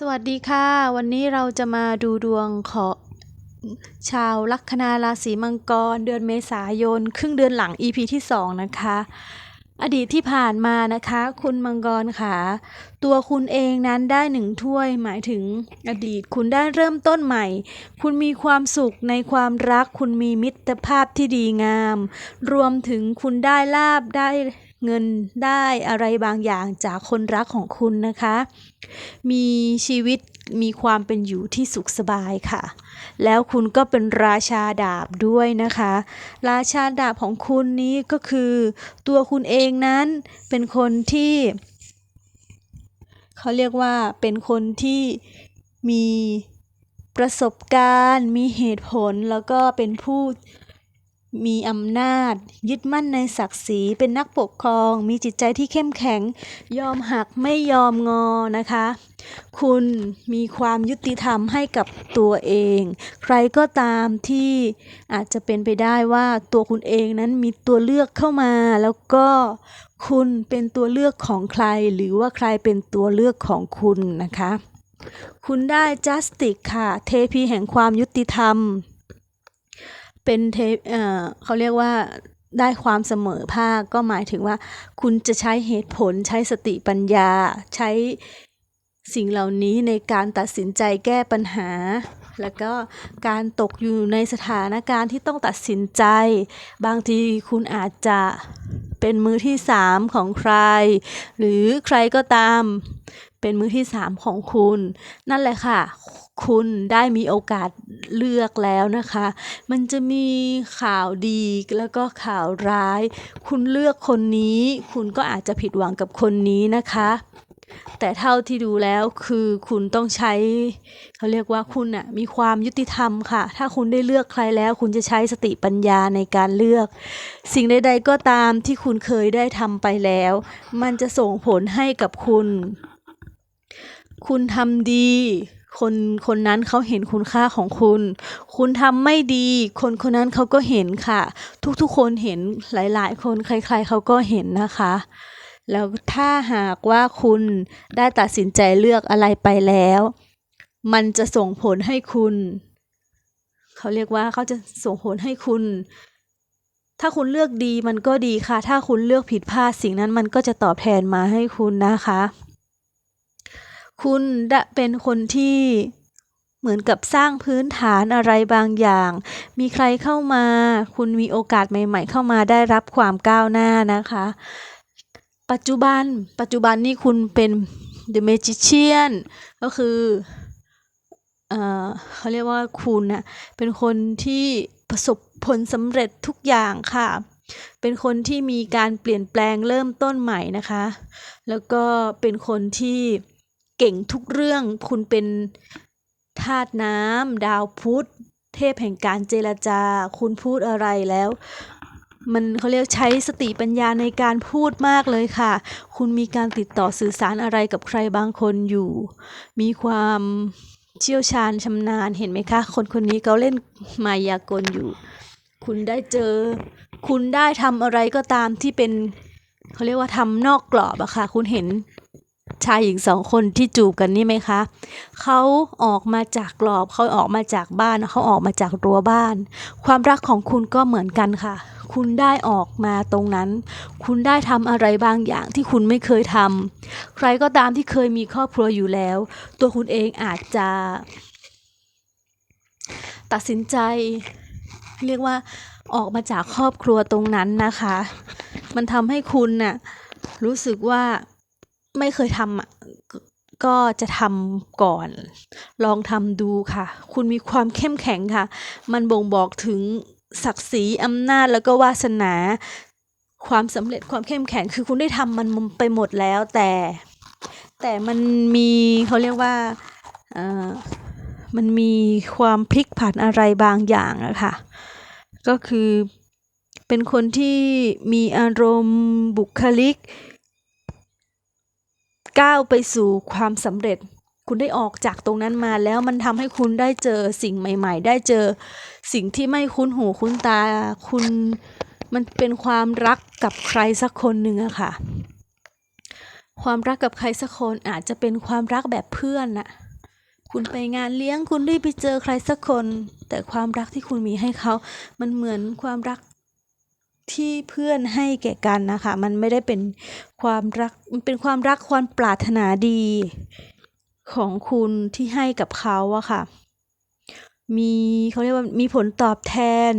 สวัสดีค่ะ วันนี้เราจะมาดูดวงของชาวลัคนาราศีมังกร เดือนเมษายน ครึ่งเดือนหลัง EP ที่ 2 นะคะ อดีตที่ผ่านมานะคะ คุณมังกรค่ะตัวคุณเองนั้นได้หนึ่งถ้วย หมายถึงอดีตคุณได้เริ่มต้นใหม่ คุณมีความสุขในความรัก คุณมีมิตรภาพที่ดีงาม รวมถึงคุณได้ลาบได้ เงินได้อะไรบางอย่างจากคนรักของคุณนะคะ มีชีวิตมีความเป็นอยู่ที่สุขสบายค่ะ แล้วคุณก็เป็นราชาดาบด้วยนะคะ ราชาดาบของคุณนี้ก็คือ ตัวคุณเองนั้นเป็นคนที่เขาเรียกว่าเป็นคนที่มีประสบการณ์ มีเหตุผลแล้วก็เป็นผู้ มีอำนาจ ยึดมั่นในศักดิ์ศรีเป็นนักปกครอง มีจิตใจที่เข้มแข็ง ยอมหักไม่ยอมงอนะคะ คุณมีความยุติธรรมให้กับตัวเอง ใครก็ตามที่อาจจะเป็นไปได้ว่าตัวคุณเองนั้นมีตัวเลือกเข้ามา แล้วก็คุณเป็นตัวเลือกของใคร หรือว่าใครเป็นตัวเลือกของคุณนะคะ คุณได้ justice ค่ะ เทพีแห่งความยุติธรรม เป็นเทเอ่อเขาเรียกว่าได้ความเสมอภาคก็หมายถึงว่า คุณจะใช้เหตุผลใช้สติปัญญา ใช้สิ่งเหล่านี้ในการตัดสินใจแก้ปัญหา แล้วก็การตกอยู่ในสถานการณ์ที่ต้องตัดสินใจ บางทีคุณอาจจะเป็นมือที่สามของใคร หรือใครก็ตาม เป็นมือที่สามของคุณ นั่นแหละค่ะ คุณได้มีโอกาสเลือกแล้วนะคะ มันจะมีข่าวดีแล้วก็ข่าวร้าย คุณเลือกคนนี้ คุณก็อาจจะผิดหวังกับคนนี้นะคะ แต่เท่าที่ดูแล้วคือคุณต้องใช้เขาเรียกว่าคุณอะมีความยุติธรรมค่ะ ถ้าคุณได้เลือกใครแล้ว คุณจะใช้สติปัญญาในการเลือก สิ่งใดๆก็ตามที่คุณเคยได้ทำไปแล้ว มันจะส่งผลให้กับคุณคุณทำดี คนคนนั้นเขาเห็นคุณค่าของคุณ คุณทำไม่ดี คนคนนั้นเขาก็เห็นค่ะ ทุกๆคนเห็นหลายๆ คนใคร ๆเขาก็เห็นนะคะ แล้วถ้าหากว่าคุณได้ตัดสินใจเลือกอะไรไปแล้ว มันจะส่งผลให้คุณ เขาเรียกว่าเขาจะส่งผลให้คุณถ้าคุณเลือกดีมันก็ดีค่ะ ถ้าคุณเลือกผิดพลาดสิ่งนั้นมันก็จะตอบแทนมาให้คุณนะคะ คุณได้เป็นคนที่เหมือนกับสร้างพื้นฐานอะไรบางอย่าง มีใครเข้ามา คุณมีโอกาสใหม่ ๆ เข้ามาได้รับความก้าวหน้านะคะ ปัจจุบัน ปัจจุบันนี่คุณเป็น The Magician ก็คือเอเขาเรียกว่าคุณนะเป็นคนที่ประสบผลสำเร็จทุกอย่างค่ะ เป็นคนที่มีการเปลี่ยนแปลงเริ่มต้นใหม่นะคะ แล้วก็เป็นคนที่ เก่งทุกเรื่องคุณเป็นธาตุน้ำดาวพุธเทพแห่งการเจรจา คุณพูดอะไรแล้ว มันเขาเรียกใช้สติปัญญาในการพูดมากเลยค่ะ คุณมีการติดต่อสื่อสารอะไรกับใครบางคนอยู่ มีความเชี่ยวชาญชำนาญเห็นไหมคะ คนคนนี้เขาเล่นมายากลอยู่ คุณได้เจอ คุณได้ทำอะไรก็ตามที่เป็นเขาเรียกว่าทำนอกกรอบอะค่ะ คุณเห็น ชายหญิงสองคนที่จูบกันนี่ไหมคะเขาออกมาจากกรอบเขาออกมาจากบ้านเขาออกมาจากรั้วบ้าน ความรักของคุณก็เหมือนกันค่ะ คุณได้ออกมาตรงนั้น คุณได้ทำอะไรบางอย่างที่คุณไม่เคยทำใครก็ตามที่เคยมีครอบครัวอยู่แล้ว ตัวคุณเองอาจจะ ตัดสินใจ เรียกว่าออกมาจากครอบครัวตรงนั้นนะคะ มันทำให้คุณน่ะรู้สึกว่า ไม่เคยทำอะก็จะทำก่อน ลองทำดูค่ะ คุณมีความเข้มแข็งค่ะ มันบ่งบอกถึงศักดิ์ศรีอำนาจแล้วก็วาสนา ความสำเร็จความเข้มแข็งคือคุณได้ทำมันไปหมดแล้วแต่ แต่มันมีเขาเรียกว่าเออมันมีความพลิกผันอะไรบางอย่างอะค่ะ ก็คือเป็นคนที่มีอารมณ์บุคลิก ก้าวไปสู่ความสำเร็จ คุณได้ออกจากตรงนั้นมาแล้วมันทำให้คุณได้เจอสิ่งใหม่ ๆ ได้เจอสิ่งที่ไม่คุ้นหูคุ้นตา คุณมันเป็นความรักกับใครสักคนหนึ่งอะค่ะ ความรักกับใครสักคนอาจจะเป็นความรักแบบเพื่อนน่ะคุณไปงานเลี้ยงคุณได้ไปเจอใครสักคน แต่ความรักที่คุณมีให้เขา มันเหมือนความรัก ที่เพื่อนให้แก่กันนะคะ มันไม่ได้เป็นความรักมันเป็นความรักความปรารถนาดีของคุณที่ให้กับเขาอะค่ะ มีเขาเรียกว่ามีผลตอบแทน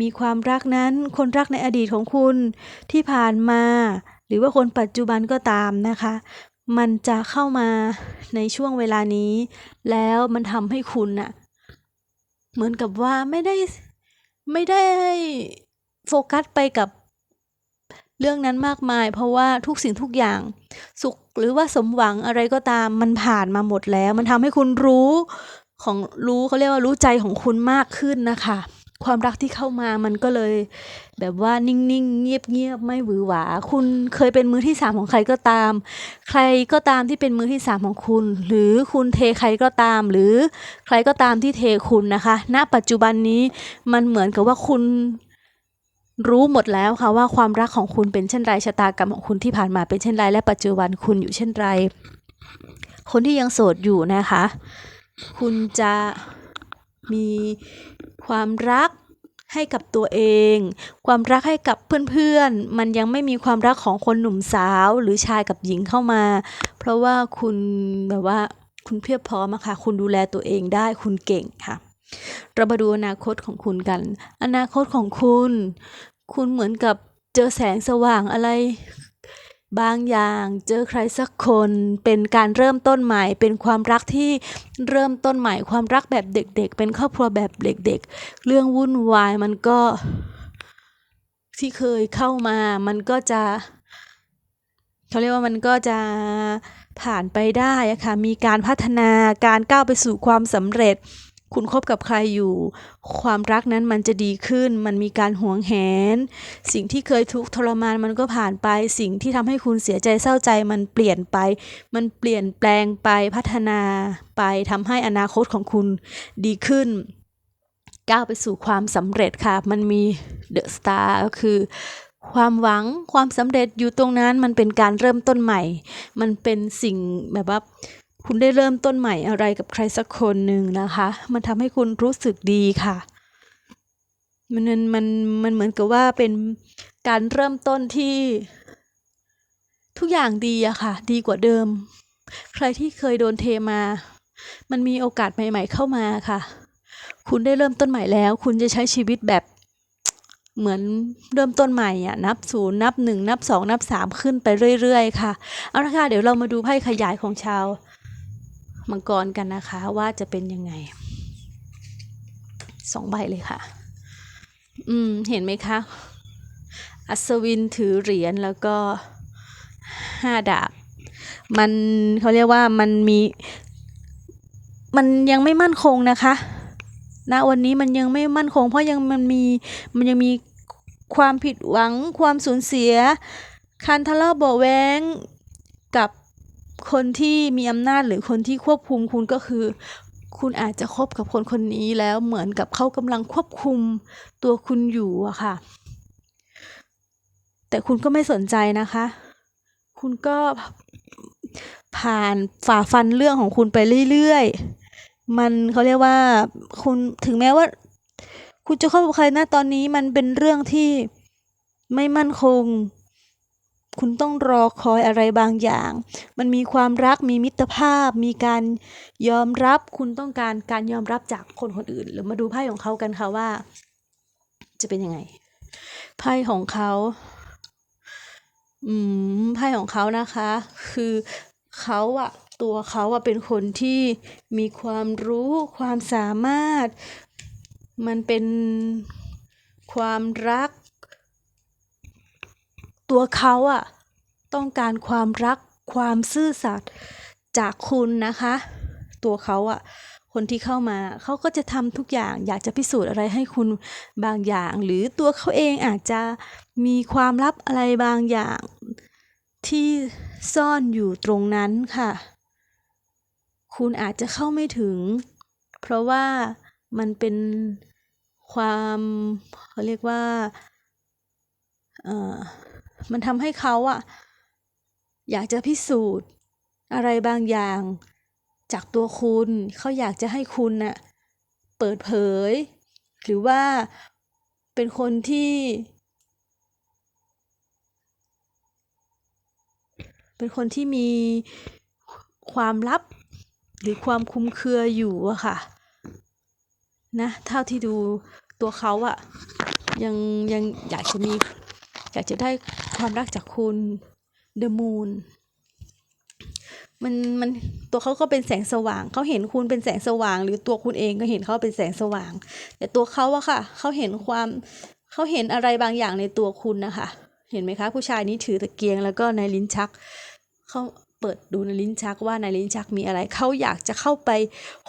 มีความรักนั้น คนรักในอดีตของคุณที่ผ่านมา หรือว่าคนปัจจุบันก็ตามนะคะ มันจะเข้ามาในช่วงเวลานี้ แล้วมันทำให้คุณน่ะ เหมือนกับว่าไม่ได้ไม่ได้ โฟกัสไปกับเรื่องนั้นมากมาย เพราะว่าทุกสิ่งทุกอย่าง สุขหรือว่าสมหวังอะไรก็ตามมันผ่านมาหมดแล้ว มันทำให้คุณรู้ของรู้เขาเรียกว่ารู้ใจของคุณมากขึ้นนะคะ ความรักที่เข้ามามันก็เลย แบบว่านิ่งๆ เงียบๆ ไม่หวือหวา คุณเคยเป็นมือที่สามของใครก็ตาม ใครก็ตามที่เป็นมือที่สามของคุณ หรือคุณเทใครก็ตาม หรือใครก็ตามที่เทคุณนะคะ ณ ปัจจุบันนี้มันเหมือนกับว่าคุณ รู้หมดแล้วค่ะว่าความรักของคุณเป็นเช่นไรชะตากรรมของคุณที่ผ่านมาเป็นเช่นไร และปัจจุบันคุณอยู่เช่นไร คนที่ยังโสดอยู่นะคะ คุณจะมีความรักให้กับตัวเอง ความรักให้กับเพื่อนๆ มันยังไม่มีความรักของคนหนุ่มสาวหรือชายกับหญิงเข้ามา เพราะว่าคุณแบบว่าคุณเพียบพร้อมอะค่ะ คุณดูแลตัวเองได้คุณเก่งค่ะ เรามาดูอนาคตของคุณกัน อนาคตของคุณ คุณเหมือนกับเจอแสงสว่างอะไร บางอย่างเจอใครสักคน เป็นการเริ่มต้นใหม่ เป็นความรักที่เริ่มต้นใหม่ ความรักแบบเด็ก ๆ เป็นครอบครัวแบบเด็ก ๆ เรื่องวุ่นวายมันก็ที่เคยเข้ามา มันก็จะเขาเรียกว่ามันก็จะผ่านไปได้อะค่ะ มีการพัฒนาการก้าวไปสู่ความสำเร็จ คุณคบกับใครอยู่ ความรักนั้นมันจะดีขึ้น มันมีการหวงแหน สิ่งที่เคยทุกข์ทรมานมันก็ผ่านไป สิ่งที่ทำให้คุณเสียใจเศร้าใจ มันเปลี่ยนไป มันเปลี่ยนแปลงไปพัฒนาไปทำให้อนาคตของคุณดีขึ้นก้าวไปสู่ความสำเร็จค่ะ มันมีเดอะสตาร์ก็คือ ความหวังความสำเร็จอยู่ตรงนั้นมันเป็นการเริ่มต้นใหม่ มันเป็นสิ่งแบบว่า คุณได้เริ่มต้นใหม่อะไรกับใครสักคนหนึ่งนะคะ มันทำให้คุณรู้สึกดีค่ะมันมันมันมันเหมือนกับว่าเป็นการเริ่มต้นที่ทุกอย่างดีอะค่ะ ดีกว่าเดิม ใครที่เคยโดนเทมา มันมีโอกาสใหม่ ๆ เข้ามาค่ะ คุณได้เริ่มต้นใหม่แล้ว คุณจะใช้ชีวิตแบบเหมือนเริ่มต้นใหม่อะนับศูนย์นับหนึ่งนับสองนับสามขึ้นไปเรื่อย ๆ ค่ะ เอาละค่ะ เดี๋ยวเรามาดูไพ่ขยายของชาว มังกรกันนะคะว่าจะเป็นยังไงสองใบเลยค่ะ อืม เห็นไหมคะ อัศวินถือเหรียญแล้วก็ห้าดาบ มันเขาเรียกว่ามันมี มันยังไม่มั่นคงนะคะณวันนี้มันยังไม่มั่นคง เพราะยังมันมีมันยังมีความผิดหวังความสูญเสียการทะเลาะเบาแว้ง คนที่มีอำนาจหรือคนที่ควบคุมคุณก็คือ คุณอาจจะคบกับคนคนนี้แล้วเหมือนกับเขากำลังควบคุมตัวคุณอยู่อะค่ะ แต่คุณก็ไม่สนใจนะคะ คุณก็ผ่านฝ่าฟันเรื่องของคุณไปเรื่อยๆ มันเขาเรียกว่าคุณถึงแม้ว่า คุณจะคบกับใครนะตอนนี้มันเป็นเรื่องที่ไม่มั่นคง คุณต้องรอคอยอะไรบางอย่าง มันมีความรัก มีมิตรภาพ มีการยอมรับ คุณต้องการการยอมรับจากคนคนอื่น หรือมาดูไพ่ของเขากันค่ะว่า จะเป็นยังไง ไพ่ของเขา อืม ไพ่ของเขานะคะ คือเขาอะตัวเขาอะเป็นคนที่มีความรู้ ความสามารถ มันเป็นความรัก ตัวเขาอะต้องการความรักความซื่อสัตย์จากคุณนะคะ ตัวเขาอะคนที่เข้ามาเขาก็จะทำทุกอย่างอยากจะพิสูจน์อะไรให้คุณบางอย่าง หรือตัวเขาเองอาจจะมีความลับอะไรบางอย่างที่ซ่อนอยู่ตรงนั้นค่ะ คุณอาจจะเข้าไม่ถึง เพราะว่ามันเป็นความเขาเรียกว่า เอ่อ มันทำให้เขาอะอยากจะพิสูจน์ อะไรบางอย่าง จากตัวคุณเขาอยากจะให้คุณน่ะเปิดเผย หรือว่าเป็นคนที่ เป็นคนที่มีความลับ หรือความคลุมเครืออยู่อะค่ะนะเท่าที่ดูตัวเขาอะยังยังอยากจะมี อยากจะได้ความรักจากคุณ The Moon มันมันตัวเขาก็เป็นแสงสว่างเขาเห็นคุณเป็นแสงสว่าง หรือตัวคุณเองก็เห็นเขาเป็นแสงสว่าง แต่ตัวเขาอะค่ะเขาเห็นความเขาเห็นอะไรบางอย่างในตัวคุณนะคะ เห็นไหมคะ ผู้ชายนี้ถือตะเกียงแล้วก็ในลิ้นชักเขาเปิดดูในลิ้นชักว่าในลิ้นชักมีอะไรเขาอยากจะเข้าไป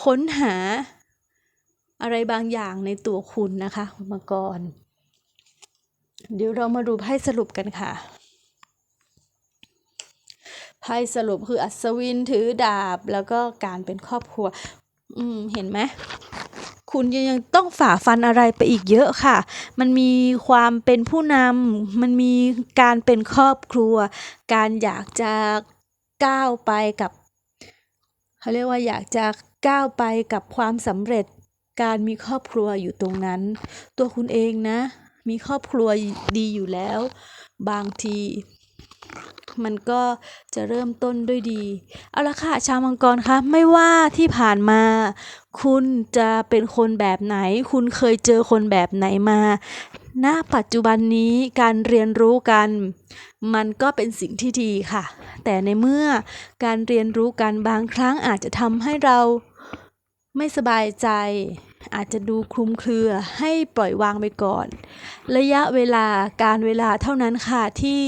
ค้นหาอะไรบางอย่างในตัวคุณนะคะ คุณมังกร เดี๋ยวเรามาดูไพ่สรุปกันค่ะไพ่สรุปคืออัศวินถือดาบแล้วก็การเป็นครอบครัว อืมเห็นไหมคุณยังยังต้องฝ่าฟันอะไรไปอีกเยอะค่ะ มันมีความเป็นผู้นำมันมีการเป็นครอบครัว การอยากจะก้าวไปกับเขาเรียกว่าอยากจะก้าวไปกับความสำเร็จ การมีครอบครัวอยู่ตรงนั้น ตัวคุณเองนะ มีครอบครัวดีอยู่แล้ว บางทีมันก็จะเริ่มต้นด้วยดี เอาละค่ะ ชาวมังกรคะไม่ว่าที่ผ่านมา คุณจะเป็นคนแบบไหน คุณเคยเจอคนแบบไหนมาณปัจจุบันนี้การเรียนรู้กัน มันก็เป็นสิ่งที่ดีค่ะ แต่ในเมื่อการเรียนรู้กันบางครั้งอาจจะทำให้เราไม่สบายใจ อาจจะดูคลุมเครือให้ปล่อยวางไปก่อน ระยะเวลาการเวลาเท่านั้นค่ะที่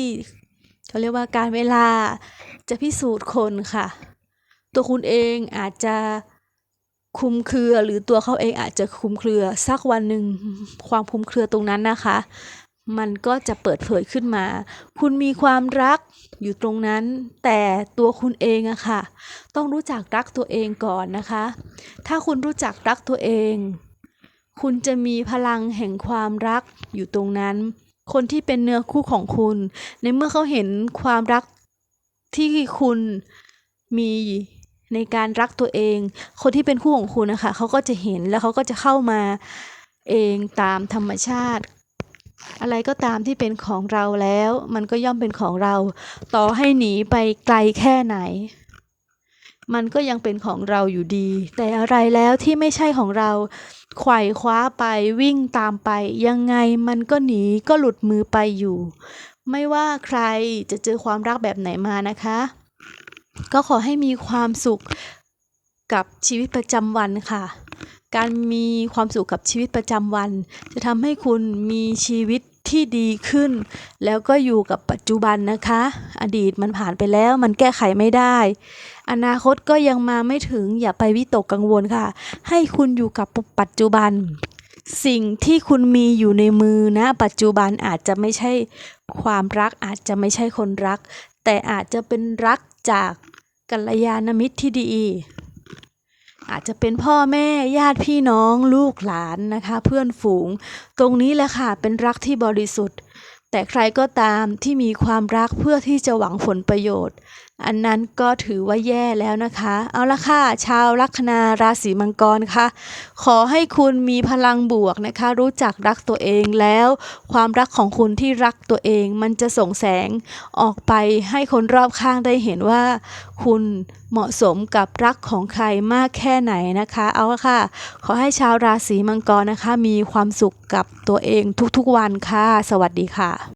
เขาเรียกว่าการเวลาจะพิสูจน์คนค่ะ ตัวคุณเองอาจจะคลุมเครือหรือตัวเขาเองอาจจะคลุมเครือสักวันหนึ่งความคลุมเครือตรงนั้นนะคะ มันก็จะเปิดเผยขึ้นมา คุณมีความรักอยู่ตรงนั้น แต่ตัวคุณเองอะค่ะ ต้องรู้จักรักตัวเองก่อนนะคะ ถ้าคุณรู้จักรักตัวเอง คุณจะมีพลังแห่งความรักอยู่ตรงนั้น คนที่เป็นเนื้อคู่ของคุณ ในเมื่อเขาเห็นความรักที่คุณมีในการรักตัวเอง คนที่เป็นคู่ของคุณนะคะ เขาก็จะเห็นแล้วเขาก็จะเข้ามาเองตามธรรมชาติ อะไรก็ตามที่เป็นของเราแล้ว มันก็ย่อมเป็นของเรา ต่อให้หนีไปไกลแค่ไหน มันก็ยังเป็นของเราอยู่ดี แต่อะไรแล้วที่ไม่ใช่ของเราไขว่คว้าไปวิ่งตามไป ยังไงมันก็หนีก็หลุดมือไปอยู่ ไม่ว่าใครจะเจอความรักแบบไหนมานะคะ ก็ขอให้มีความสุขกับชีวิตประจำวันค่ะ การมีความสุขกับชีวิตประจำวัน จะทำให้คุณมีชีวิตที่ดีขึ้น แล้วก็อยู่กับปัจจุบันนะคะ อดีตมันผ่านไปแล้วมันแก้ไขไม่ได้ อนาคตก็ยังมาไม่ถึงอย่าไปวิตกกังวลค่ะ ให้คุณอยู่กับปัจจุบัน สิ่งที่คุณมีอยู่ในมือนะ ปัจจุบันอาจจะไม่ใช่ความรักอาจจะไม่ใช่คนรัก แต่อาจจะเป็นรักจากกัลยาณมิตรที่ดี อาจจะเป็นพ่อแม่ญาติพี่น้องลูกหลานนะคะ เพื่อนฝูง ตรงนี้แหละค่ะเป็นรักที่บริสุทธิ์ แต่ใครก็ตามที่มีความรักเพื่อที่จะหวังผลประโยชน์อันนั้นก็ถือว่าแย่แล้วนะคะ เอาละค่ะ ชาวลัคนาราศีมังกรค่ะ ขอให้คุณมีพลังบวกนะคะ รู้จักรักตัวเองแล้ว ความรักของคุณที่รักตัวเองมันจะส่งแสงออกไปให้คนรอบข้างได้เห็นว่า คุณเหมาะสมกับรักของใครมากแค่ไหนนะคะ เอาละค่ะ ขอให้ชาวราศีมังกรนะคะ มีความสุขกับตัวเองทุกๆวันค่ะ สวัสดีค่ะ